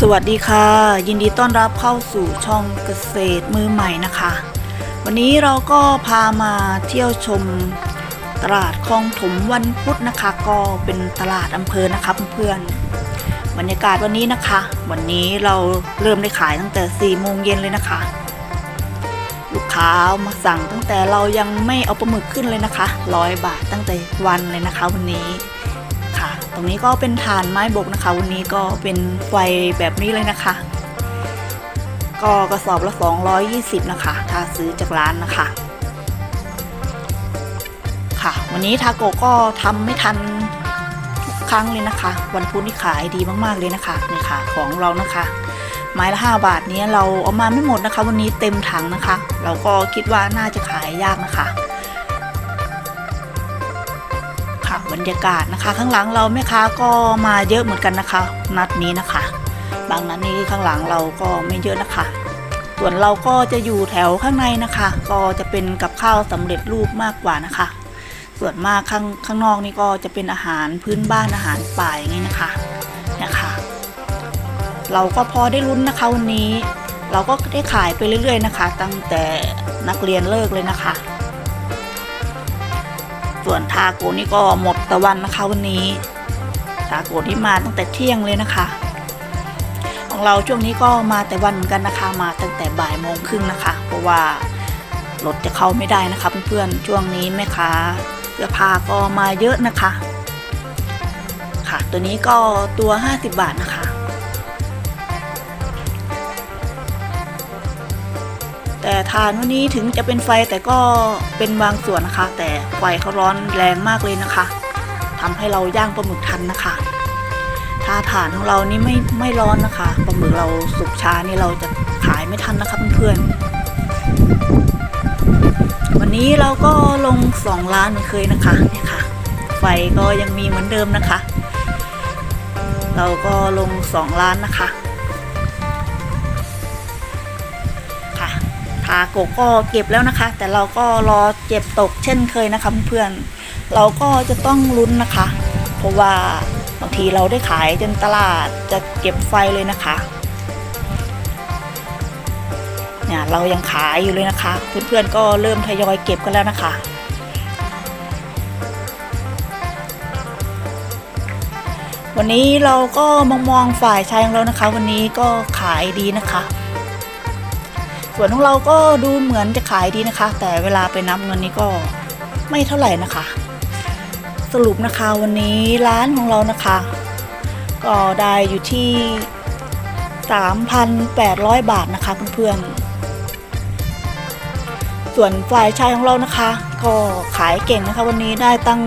สวัสดีค่ะ ยินดีต้อนรับเข้าสู่ช่องเกษตรมือใหม่นะคะ วันนี้เราก็พามาเที่ยวชมตลาดคลองถมวันพุธนะคะ ก็เป็นตลาดอำเภอนะคะเพื่อนๆบรรยากาศวันนี้นะคะ วันนี้เราเริ่มได้ขายตั้งแต่4โมงเย็นเลยนะคะ ลูกค้ามาสั่งตั้งแต่เรายังไม่เอาปลาหมึกขึ้นเลยนะคะร้อยบาทตั้งแต่วันเลยนะคะ วันนี้ค่ะ ตรงนี้ก็เป็นฐานไม้บกนะคะ วันนี้ก็เป็นไฟแบบนี้เลยนะคะ ก็กระสอบละ 220 นะคะ ถ้าซื้อจากร้านนะคะ ค่ะ วันนี้ทาโกก็ทำไม่ทันทุกครั้งเลยนะคะ วันพุธนี่ขายดีมากๆเลยนะคะนี่ค่ะของเรานะคะไม้ละ 5 บาทนี้เราเอามาไม่หมดนะคะ วันนี้เต็มถังนะคะ เราก็คิดว่าน่าจะขายยากนะคะ บรรยากาศนะคะ ข้างหลังเราแม่ค้าก็มาเยอะเหมือนกันนะคะ นัดนี้นะคะ บางนัดนี้ข้างหลังเราก็ไม่เยอะนะคะ ส่วนเราก็จะอยู่แถวข้างในนะคะ ก็จะเป็นกับข้าวสำเร็จรูปมากกว่านะคะ ส่วนมากข้างข้างนอกนี่ก็จะเป็นอาหารพื้นบ้านอาหารป่าอย่างนี้นะคะนะคะ เราก็พอได้ลุ้นนะคะวันนี้ เราก็ได้ขายไปเรื่อย ๆ นะคะ ตั้งแต่นักเรียนเลิกเลยนะคะส่วนทาโกนี่ก็หมด ตะวันนะคะวันนี้ทาโกนี่มาตั้งแต่เที่ยงเลยนะคะ ของเราช่วงนี้ก็มาแต่วันเหมือนกันนะคะ มาตั้งแต่บ่ายโมงครึ่งนะคะ เพราะว่ารถจะเข้าไม่ได้นะคะเพื่อนๆช่วงนี้แม่ค้าเสื้อผ้าก็มาเยอะนะคะ ค่ะ ตัวนี้ก็ตัว 50 บาทนะคะ แต่ทานวันนี้ถึงจะเป็นไฟแต่ก็เป็นบางส่วนนะคะ แต่ไฟเขาร้อนแรงมากเลยนะคะ ทำให้เราย่างปลาหมึกทันนะคะถ้าฐานของเรานี่ไม่ไม่ร้อนนะคะปลาหมึกเราสุกช้านี่เราจะขายไม่ทันนะคะเพื่อนๆวันนี้เราก็ลงสองล้านเหมือนเคยนะคะเนี่ยค่ะ ไฟก็ยังมีเหมือนเดิมนะคะ เราก็ลงสองล้านนะคะค่ะทาโกก็เก็บแล้วนะคะ แต่เราก็รอเจ็บตกเช่นเคยนะคะเพื่อน เราก็จะต้องลุ้นนะคะ เพราะว่าบางทีเราได้ขายจนตลาดจะเก็บไฟเลยนะคะเนี่ยเรายังขายอยู่เลยนะคะ เพื่อนๆก็เริ่มทยอยเก็บกันแล้วนะคะวันนี้เราก็มองมองฝ่ายชายของเรานะคะ วันนี้ก็ขายดีนะคะ ส่วนของเราก็ดูเหมือนจะขายดีนะคะ แต่เวลาไปนับเงินนี้ก็ไม่เท่าไหร่นะคะ สรุปนะคะวันนี้ร้านของเรานะคะ ก็ได้อยู่ที่ 3,800 บาทนะคะเพื่อนๆ ส่วนฝ่ายชายของเรานะคะ ก็ขายเก่งนะคะ วันนี้ได้ตั้ง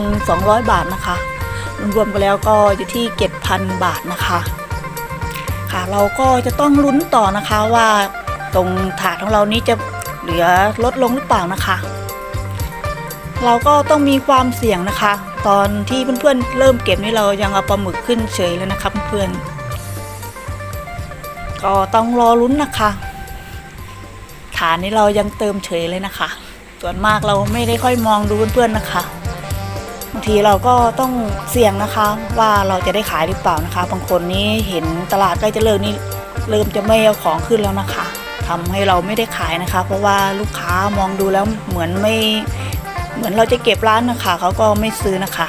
3,200 บาทนะคะรวมๆกันแล้วก็อยู่ที่ 7,000 บาทนะคะค่ะเราก็จะต้องลุ้นต่อนะคะว่าตรงถาดของเรานี้จะเหลือลดลงหรือเปล่านะคะ เราก็ต้องมีความเสี่ยงนะคะ ตอนที่เพื่อนๆเริ่มเก็บนี่เรายังเอาปลาหมึกขึ้นเฉยเลยนะคะเพื่อนๆก็ต้องรอลุ้นนะคะ ฐานนี้เรายังเติมเฉยเลยนะคะ ส่วนมากเราไม่ได้ค่อยมองดูเพื่อนๆนะคะบางทีเราก็ต้องเสี่ยงนะคะว่าเราจะได้ขายหรือเปล่านะคะ บางคนนี้เห็นตลาดใกล้จะเลิกนี่เริ่มจะไม่เอาของขึ้นแล้วนะคะทำให้เราไม่ได้ขายนะคะ เพราะว่าลูกค้ามองดูแล้วเหมือนไม่ เหมือนเราจะเก็บร้านนะคะเขาก็ไม่ซื้อนะคะ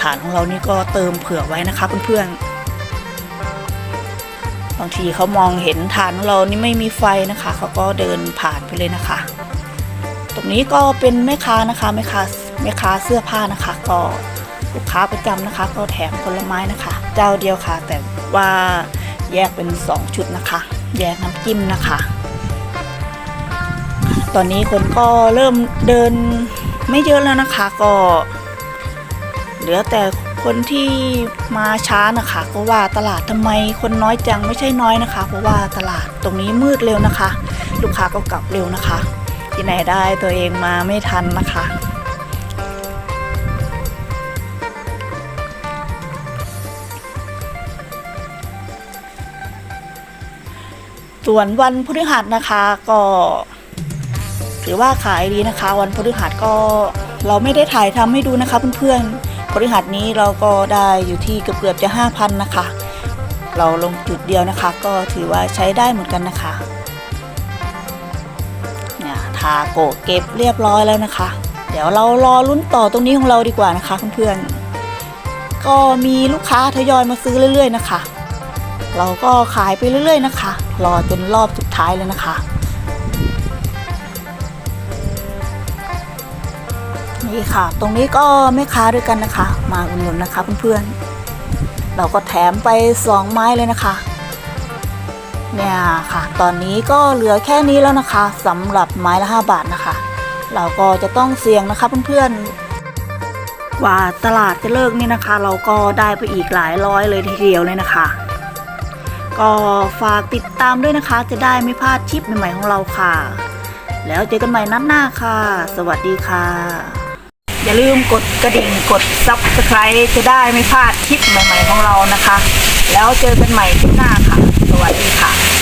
ฐานของเรานี่ก็เติมเผื่อไว้นะคะเพื่อนๆบางทีเขามองเห็นฐานของเรานี่ไม่มีไฟนะคะเขาก็เดินผ่านไปเลยนะคะ ตรงนี้ก็เป็นแม่ค้านะคะแม่ค้าแม่ค้าเสื้อผ้านะคะก็ลูกค้าประจำนะคะ ก็แถมผลไม้นะคะ เจ้าเดียวค่ะ แต่ว่าแยกเป็น 2 ชุดนะคะ แยกน้ำจิ้มนะคะ ตอนนี้คนก็เริ่มเดิน ไม่เยอะแล้วนะคะก็เหลือแต่คนที่มาช้านะคะก็ว่าตลาดทำไมคนน้อยจังไม่ใช่น้อยนะคะ เพราะว่าตลาดตรงนี้มืดเร็วนะคะ ลูกค้าก็กลับเร็วนะคะ ที่ไหนได้ตัวเองมาไม่ทันนะคะส่วนวันพฤหัสนะคะก็ ถือว่าขายดีนะคะ วันพฤหัสก็เราไม่ได้ถ่ายทำให้ดูนะคะเพื่อนๆพฤหัสนี้เราก็ได้อยู่ที่เกือบๆจะ5,000นะคะ เราลงจุดเดียวนะคะ ก็ถือว่าใช้ได้เหมือนกันนะคะเนี่ยทาโกเก็บเรียบร้อยแล้วนะคะ เดี๋ยวเรารอลุ้นต่อตรงนี้ของเราดีกว่านะคะเพื่อนๆก็มีลูกค้าทยอยมาซื้อเรื่อย ๆ นะคะ เราก็ขายไปเรื่อย ๆ นะคะ รอจนรอบสุดท้ายเลยนะคะ นี่ค่ะ ตรงนี้ก็แม่ค้าด้วยกันนะคะ มาอุดหนุนนะคะเพื่อนๆ เราก็แถมไปสองไม้เลยนะคะ เนี่ยค่ะ ตอนนี้ก็เหลือแค่นี้แล้วนะคะสำหรับไม้ละ 5 บาทนะคะ เราก็จะต้องเสี่ยงนะคะเพื่อนๆกว่าตลาดจะเลิกนี่นะคะ เราก็ได้ไปอีกหลายร้อยเลยทีเดียวเลยนะคะก็ฝากติดตามด้วยนะคะ จะได้ไม่พลาดคลิปใหม่ๆของเราค่ะ แล้วเจอกันใหม่นัดหน้าค่ะ สวัสดีค่ะ อย่าลืมกดกระดิ่งกดซับสไคร b e จะได้ไม่พลาดคลิปใหม่ ๆ ของเรานะคะ แล้วเจอกันใหม่ที่หน้าค่ะ สวัสดีค่ะ